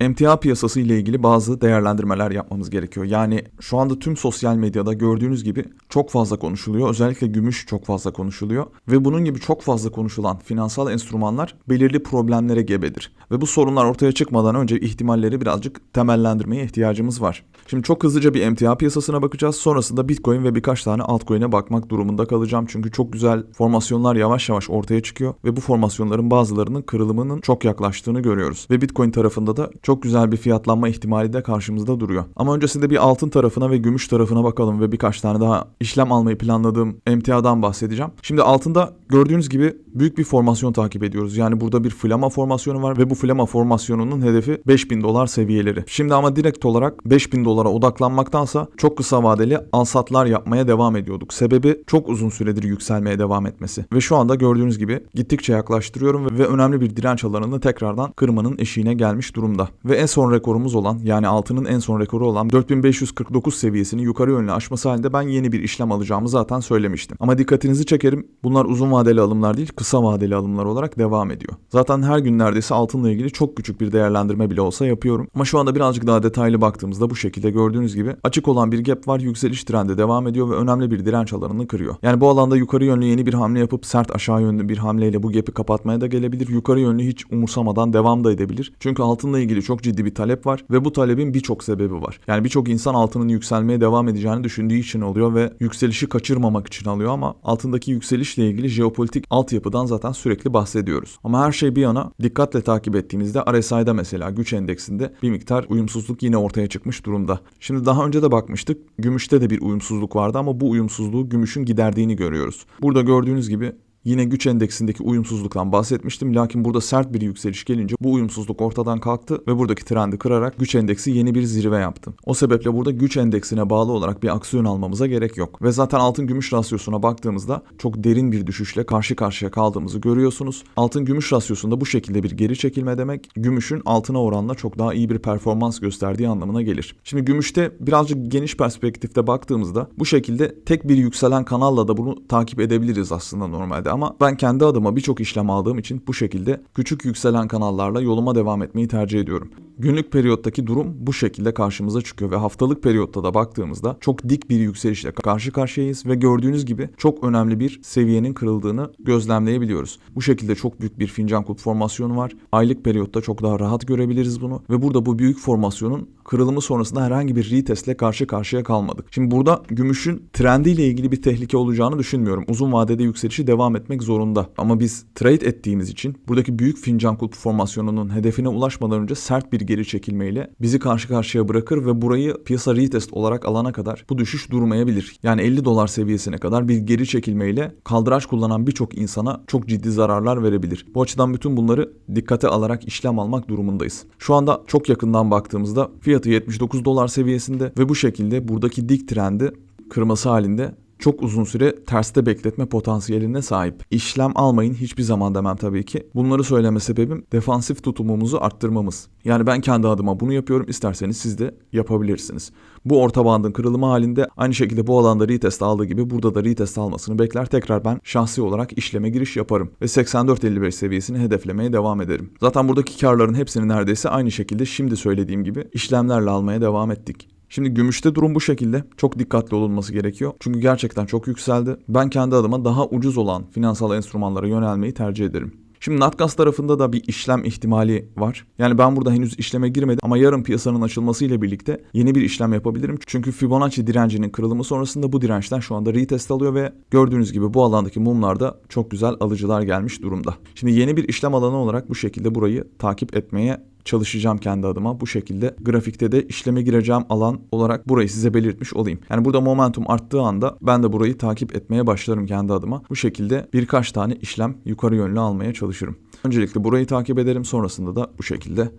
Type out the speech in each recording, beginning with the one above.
Emtia piyasası ile ilgili bazı değerlendirmeler yapmamız gerekiyor. Yani şu anda tüm sosyal medyada gördüğünüz gibi çok fazla konuşuluyor. Özellikle gümüş çok fazla konuşuluyor. Ve bunun gibi çok fazla konuşulan finansal enstrümanlar belirli problemlere gebedir. Ve bu sorunlar ortaya çıkmadan önce ihtimalleri birazcık temellendirmeye ihtiyacımız var. Şimdi çok hızlıca bir emtia piyasasına bakacağız. Sonrasında Bitcoin ve birkaç tane altcoin'e bakmak durumunda kalacağım. Çünkü çok güzel formasyonlar yavaş yavaş ortaya çıkıyor. Ve bu formasyonların bazılarının kırılımının çok yaklaştığını görüyoruz. Ve Bitcoin tarafında da çok güzel bir fiyatlanma ihtimali de karşımızda duruyor. Ama öncesinde bir altın tarafına ve gümüş tarafına bakalım ve birkaç tane daha işlem almayı planladığım emtiadan bahsedeceğim. Şimdi altında gördüğünüz gibi büyük bir formasyon takip ediyoruz. Yani burada bir flama formasyonu var ve bu flama formasyonunun hedefi 5000 dolar seviyeleri. Şimdi ama direkt olarak 5000 dolara odaklanmaktansa çok kısa vadeli alsatlar yapmaya devam ediyorduk. Sebebi çok uzun süredir yükselmeye devam etmesi. Ve şu anda gördüğünüz gibi gittikçe yaklaştırıyorum ve, önemli bir direnç alanını tekrardan kırmanın eşiğine gelmiş durumda. Ve en son rekorumuz olan yani altının en son rekoru olan 4549 seviyesini yukarı yönlü aşması halinde ben yeni bir işlem alacağımı zaten söylemiştim. Ama dikkatinizi çekerim bunlar uzun vadeli alımlar değil kısa vadeli alımlar olarak devam ediyor. Zaten her gün neredeyse altınla ilgili çok küçük bir değerlendirme bile olsa yapıyorum. Ama şu anda birazcık daha detaylı baktığımızda bu şekilde gördüğünüz gibi açık olan bir gap var yükseliş trendi devam ediyor ve önemli bir direnç alanını kırıyor. Yani bu alanda yukarı yönlü yeni bir hamle yapıp sert aşağı yönlü bir hamleyle bu gap'i kapatmaya da gelebilir. Yukarı yönlü hiç umursamadan devam da edebilir. Çünkü altınla ilgili çok ciddi bir talep var ve bu talebin birçok sebebi var. Yani birçok insan altının yükselmeye devam edeceğini düşündüğü için oluyor ve yükselişi kaçırmamak için alıyor ama altındaki yükselişle ilgili jeopolitik altyapıdan zaten sürekli bahsediyoruz. Ama her şey bir yana dikkatle takip ettiğimizde RSI'da mesela güç endeksinde bir miktar uyumsuzluk yine ortaya çıkmış durumda. Şimdi daha önce de bakmıştık. Gümüşte de bir uyumsuzluk vardı ama bu uyumsuzluğu gümüşün giderdiğini görüyoruz. Burada gördüğünüz gibi Yine güç endeksindeki uyumsuzluktan bahsetmiştim. Lakin burada sert bir yükseliş gelince bu uyumsuzluk ortadan kalktı ve buradaki trendi kırarak güç endeksi yeni bir zirve yaptı. O sebeple burada güç endeksine bağlı olarak bir aksiyon almamıza gerek yok. Ve zaten altın gümüş rasyosuna baktığımızda çok derin bir düşüşle karşı karşıya kaldığımızı görüyorsunuz. Altın gümüş rasyosunda bu şekilde bir geri çekilme demek gümüşün altına oranla çok daha iyi bir performans gösterdiği anlamına gelir. Şimdi gümüşte birazcık geniş perspektifte baktığımızda bu şekilde tek bir yükselen kanalla da bunu takip edebiliriz aslında normalde ama ben kendi adıma birçok işlem aldığım için bu şekilde küçük yükselen kanallarla yoluma devam etmeyi tercih ediyorum. Günlük periyottaki durum bu şekilde karşımıza çıkıyor ve haftalık periyotta da baktığımızda çok dik bir yükselişle karşı karşıyayız ve gördüğünüz gibi çok önemli bir seviyenin kırıldığını gözlemleyebiliyoruz. Bu şekilde çok büyük bir fincan kulp formasyonu var. Aylık periyotta çok daha rahat görebiliriz bunu ve burada bu büyük formasyonun kırılımı sonrasında herhangi bir retestle karşı karşıya kalmadık. Şimdi burada gümüşün trendiyle ilgili bir tehlike olacağını düşünmüyorum. Uzun vadede yükselişi devam etmek zorunda. Ama biz trade ettiğimiz için buradaki büyük fincan kulp formasyonunun hedefine ulaşmadan önce sert bir geri çekilmeyle bizi karşı karşıya bırakır ve burayı piyasa retest olarak alana kadar bu düşüş durmayabilir. Yani 50 dolar seviyesine kadar bir geri çekilmeyle kaldıraç kullanan birçok insana çok ciddi zararlar verebilir. Bu açıdan bütün bunları dikkate alarak işlem almak durumundayız. Şu anda çok yakından baktığımızda fiyatı 79 dolar seviyesinde ve bu şekilde buradaki dik trendi kırması halinde çok uzun süre terste bekletme potansiyeline sahip. İşlem almayın hiçbir zaman demem tabii ki. Bunları söyleme sebebim defansif tutumumuzu arttırmamız. Yani ben kendi adıma bunu yapıyorum. İsterseniz siz de yapabilirsiniz. Bu orta bandın kırılımı halinde aynı şekilde bu alanda retest aldığı gibi burada da retest almasını bekler. Tekrar ben şahsi olarak işleme giriş yaparım ve 84.55 seviyesini hedeflemeye devam ederim. Zaten buradaki karların hepsini neredeyse aynı şekilde şimdi söylediğim gibi işlemlerle almaya devam ettik. Şimdi gümüşte durum bu şekilde. Çok dikkatli olunması gerekiyor. Çünkü gerçekten çok yükseldi. Ben kendi adıma daha ucuz olan finansal enstrümanlara yönelmeyi tercih ederim. Şimdi Natgas tarafında da bir işlem ihtimali var. Yani ben burada henüz işleme girmedim ama yarın piyasanın açılmasıyla birlikte yeni bir işlem yapabilirim. Çünkü Fibonacci direncinin kırılımı sonrasında bu dirençten şu anda retest alıyor ve gördüğünüz gibi bu alandaki mumlarda çok güzel alıcılar gelmiş durumda. Şimdi yeni bir işlem alanı olarak bu şekilde burayı takip etmeye çalışacağım kendi adıma. Bu şekilde grafikte de işleme gireceğim alan olarak burayı size belirtmiş olayım. Yani burada momentum arttığı anda ben de burayı takip etmeye başlarım kendi adıma. Bu şekilde birkaç tane işlem yukarı yönlü almaya çalışırım. Öncelikle burayı takip ederim. Sonrasında da bu şekilde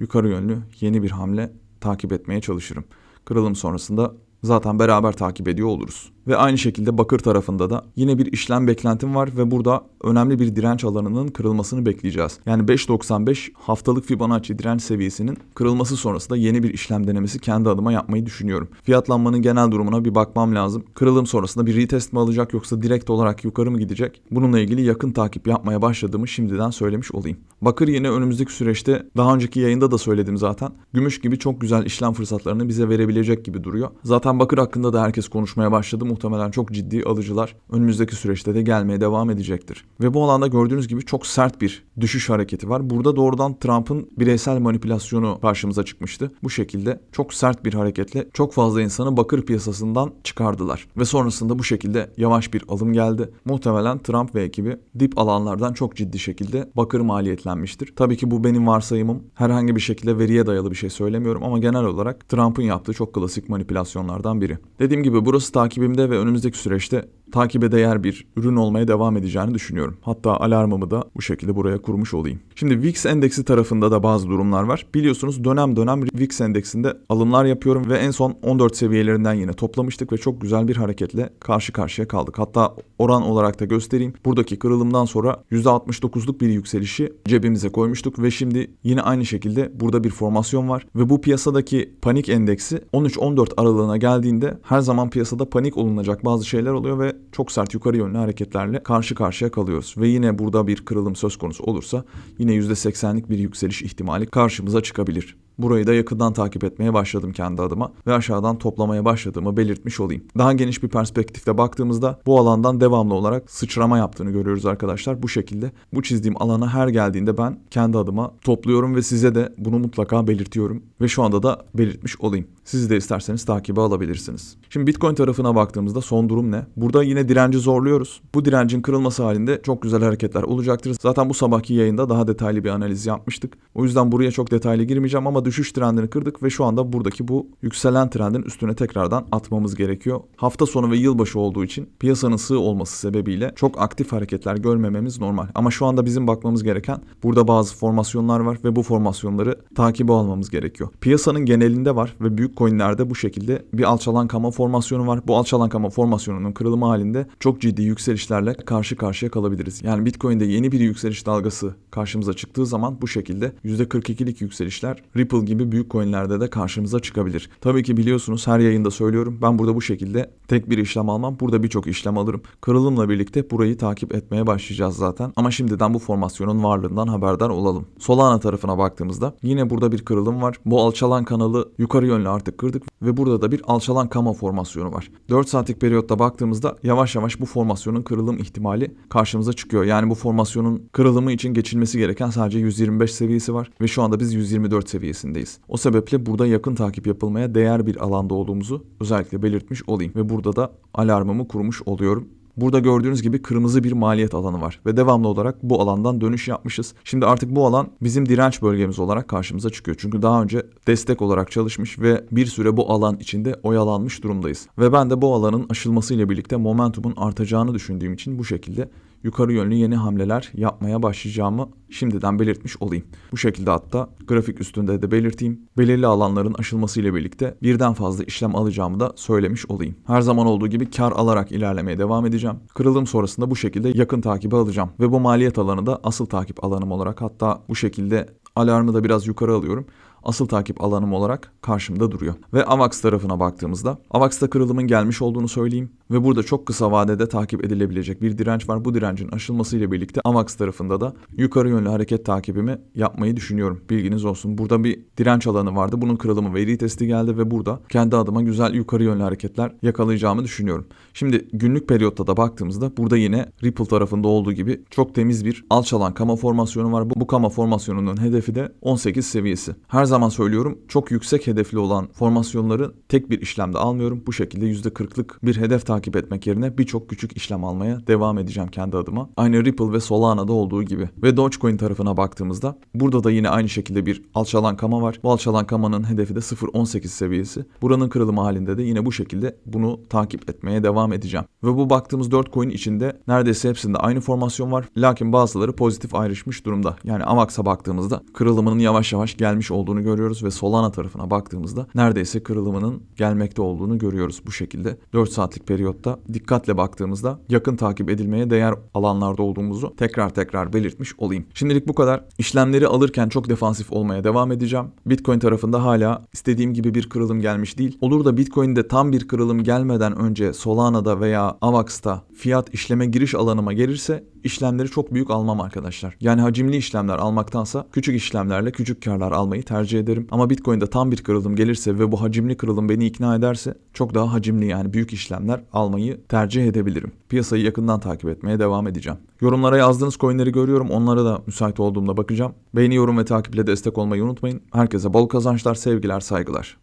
yukarı yönlü yeni bir hamle takip etmeye çalışırım. Kırılım sonrasında zaten beraber takip ediyor oluruz. Ve aynı şekilde bakır tarafında da yine bir işlem beklentim var ve burada önemli bir direnç alanının kırılmasını bekleyeceğiz. Yani 5.95 haftalık Fibonacci direnç seviyesinin kırılması sonrasında yeni bir işlem denemesi kendi adıma yapmayı düşünüyorum. Fiyatlanmanın genel durumuna bir bakmam lazım. Kırılım sonrasında bir retest mi alacak yoksa direkt olarak yukarı mı gidecek? Bununla ilgili yakın takip yapmaya başladığımı şimdiden söylemiş olayım. Bakır yine önümüzdeki süreçte daha önceki yayında da söyledim zaten. Gümüş gibi çok güzel işlem fırsatlarını bize verebilecek gibi duruyor. Zaten bakır hakkında da herkes konuşmaya başladı. Muhtemelen çok ciddi alıcılar önümüzdeki süreçte de gelmeye devam edecektir. Ve bu alanda gördüğünüz gibi çok sert bir düşüş hareketi var. Burada doğrudan Trump'ın bireysel manipülasyonu karşımıza çıkmıştı. Bu şekilde çok sert bir hareketle çok fazla insanı bakır piyasasından çıkardılar. Ve sonrasında bu şekilde yavaş bir alım geldi. Muhtemelen Trump ve ekibi dip alanlardan çok ciddi şekilde bakır maliyetlenmiştir. Tabii ki bu benim varsayımım. Herhangi bir şekilde veriye dayalı bir şey söylemiyorum ama genel olarak Trump'ın yaptığı çok klasik manipülasyonlardan biri. Dediğim gibi burası takibimde ve önümüzdeki süreçte takibe değer bir ürün olmaya devam edeceğini düşünüyorum. Hatta alarmımı da bu şekilde buraya kurmuş olayım. Şimdi VIX endeksi tarafında da bazı durumlar var. Biliyorsunuz dönem dönem VIX endeksinde alımlar yapıyorum ve en son 14 seviyelerinden yine toplamıştık ve çok güzel bir hareketle karşı karşıya kaldık. Hatta oran olarak da göstereyim. Buradaki kırılımdan sonra %69'luk bir yükselişi cebimize koymuştuk ve şimdi yine aynı şekilde burada bir formasyon var ve bu piyasadaki panik endeksi 13-14 aralığına geldiğinde her zaman piyasada panik olunacak bazı şeyler oluyor ve çok sert yukarı yönlü hareketlerle karşı karşıya kalıyoruz. Ve yine burada bir kırılım söz konusu olursa yine %80'lik bir yükseliş ihtimali karşımıza çıkabilir. Burayı da yakından takip etmeye başladım kendi adıma ve aşağıdan toplamaya başladığımı belirtmiş olayım. Daha geniş bir perspektifte baktığımızda bu alandan devamlı olarak sıçrama yaptığını görüyoruz arkadaşlar. Bu şekilde bu çizdiğim alana her geldiğinde ben kendi adıma topluyorum ve size de bunu mutlaka belirtiyorum ve şu anda da belirtmiş olayım. Siz de isterseniz takibe alabilirsiniz. Şimdi Bitcoin tarafına baktığımızda son durum ne? Burada yine direnci zorluyoruz. Bu direncin kırılması halinde çok güzel hareketler olacaktır. Zaten bu sabahki yayında daha detaylı bir analiz yapmıştık. O yüzden buraya çok detaylı girmeyeceğim ama düşüş trendini kırdık ve şu anda buradaki bu yükselen trendin üstüne tekrardan atmamız gerekiyor. Hafta sonu ve yılbaşı olduğu için piyasanın sığ olması sebebiyle çok aktif hareketler görmememiz normal. Ama şu anda bizim bakmamız gereken burada bazı formasyonlar var ve bu formasyonları takibe almamız gerekiyor. Piyasanın genelinde var ve büyük coinlerde bu şekilde bir alçalan kama formasyonu var. Bu alçalan kama formasyonunun kırılımı halinde çok ciddi yükselişlerle karşı karşıya kalabiliriz. Yani Bitcoin'de yeni bir yükseliş dalgası karşımıza çıktığı zaman bu şekilde %42'lik yükselişler Ripple gibi büyük coinlerde de karşımıza çıkabilir. Tabii ki biliyorsunuz her yayında söylüyorum. Ben burada bu şekilde tek bir işlem almam. Burada birçok işlem alırım. Kırılımla birlikte burayı takip etmeye başlayacağız zaten. Ama şimdiden bu formasyonun varlığından haberdar olalım. Solana tarafına baktığımızda yine burada bir kırılım var. Bu alçalan kanalı yukarı yönlü artık kırdık ve burada da bir alçalan kama formasyonu var. 4 saatlik periyotta baktığımızda yavaş yavaş bu formasyonun kırılım ihtimali karşımıza çıkıyor. Yani bu formasyonun kırılımı için geçilmesi gereken sadece 125 seviyesi var ve şu anda biz 124 seviyesindeyiz. O sebeple burada yakın takip yapılmaya değer bir alanda olduğumuzu özellikle belirtmiş olayım ve burada da alarmımı kurmuş oluyorum. Burada gördüğünüz gibi kırmızı bir maliyet alanı var ve devamlı olarak bu alandan dönüş yapmışız. Şimdi artık bu alan bizim direnç bölgemiz olarak karşımıza çıkıyor. Çünkü daha önce destek olarak çalışmış ve bir süre bu alan içinde oyalanmış durumdayız. Ve ben de bu alanın aşılmasıyla birlikte momentumun artacağını düşündüğüm için bu şekilde yukarı yönlü yeni hamleler yapmaya başlayacağımı şimdiden belirtmiş olayım. Bu şekilde hatta grafik üstünde de belirteyim. Belirli alanların aşılmasıyla birlikte birden fazla işlem alacağımı da söylemiş olayım. Her zaman olduğu gibi kar alarak ilerlemeye devam edeceğim. Kırılım sonrasında bu şekilde yakın takibi alacağım. Ve bu maliyet alanı da asıl takip alanım olarak hatta bu şekilde alarmı da biraz yukarı alıyorum asıl takip alanım olarak karşımda duruyor. Ve AVAX tarafına baktığımızda AVAX'ta kırılımın gelmiş olduğunu söyleyeyim ve burada çok kısa vadede takip edilebilecek bir direnç var. Bu direncin aşılmasıyla birlikte AVAX tarafında da yukarı yönlü hareket takibimi yapmayı düşünüyorum. Bilginiz olsun. Burada bir direnç alanı vardı. Bunun kırılımı veri testi geldi ve burada kendi adıma güzel yukarı yönlü hareketler yakalayacağımı düşünüyorum. Şimdi günlük periyotta da baktığımızda burada yine Ripple tarafında olduğu gibi çok temiz bir alçalan kama formasyonu var. Bu, bu kama formasyonunun hedefi de 18 seviyesi. Her zaman söylüyorum çok yüksek hedefli olan formasyonları tek bir işlemde almıyorum. Bu şekilde %40'lık bir hedef takip etmek yerine birçok küçük işlem almaya devam edeceğim kendi adıma. Aynı Ripple ve Solana'da olduğu gibi. Ve Dogecoin tarafına baktığımızda burada da yine aynı şekilde bir alçalan kama var. Bu alçalan kamanın hedefi de 0.18 seviyesi. Buranın kırılımı halinde de yine bu şekilde bunu takip etmeye devam edeceğim. Ve bu baktığımız 4 coin içinde neredeyse hepsinde aynı formasyon var. Lakin bazıları pozitif ayrışmış durumda. Yani AVAX'a baktığımızda kırılımının yavaş yavaş gelmiş olduğunu olduğunu görüyoruz ve Solana tarafına baktığımızda neredeyse kırılımının gelmekte olduğunu görüyoruz bu şekilde. 4 saatlik periyotta dikkatle baktığımızda yakın takip edilmeye değer alanlarda olduğumuzu tekrar tekrar belirtmiş olayım. Şimdilik bu kadar. İşlemleri alırken çok defansif olmaya devam edeceğim. Bitcoin tarafında hala istediğim gibi bir kırılım gelmiş değil. Olur da Bitcoin'de tam bir kırılım gelmeden önce Solana'da veya Avax'ta fiyat işleme giriş alanıma gelirse işlemleri çok büyük almam arkadaşlar. Yani hacimli işlemler almaktansa küçük işlemlerle küçük karlar almayı tercih ederim. Ama Bitcoin'de tam bir kırılım gelirse ve bu hacimli kırılım beni ikna ederse çok daha hacimli yani büyük işlemler almayı tercih edebilirim. Piyasayı yakından takip etmeye devam edeceğim. Yorumlara yazdığınız coinleri görüyorum. Onlara da müsait olduğumda bakacağım. Beğeni, yorum ve takiple destek olmayı unutmayın. Herkese bol kazançlar, sevgiler, saygılar.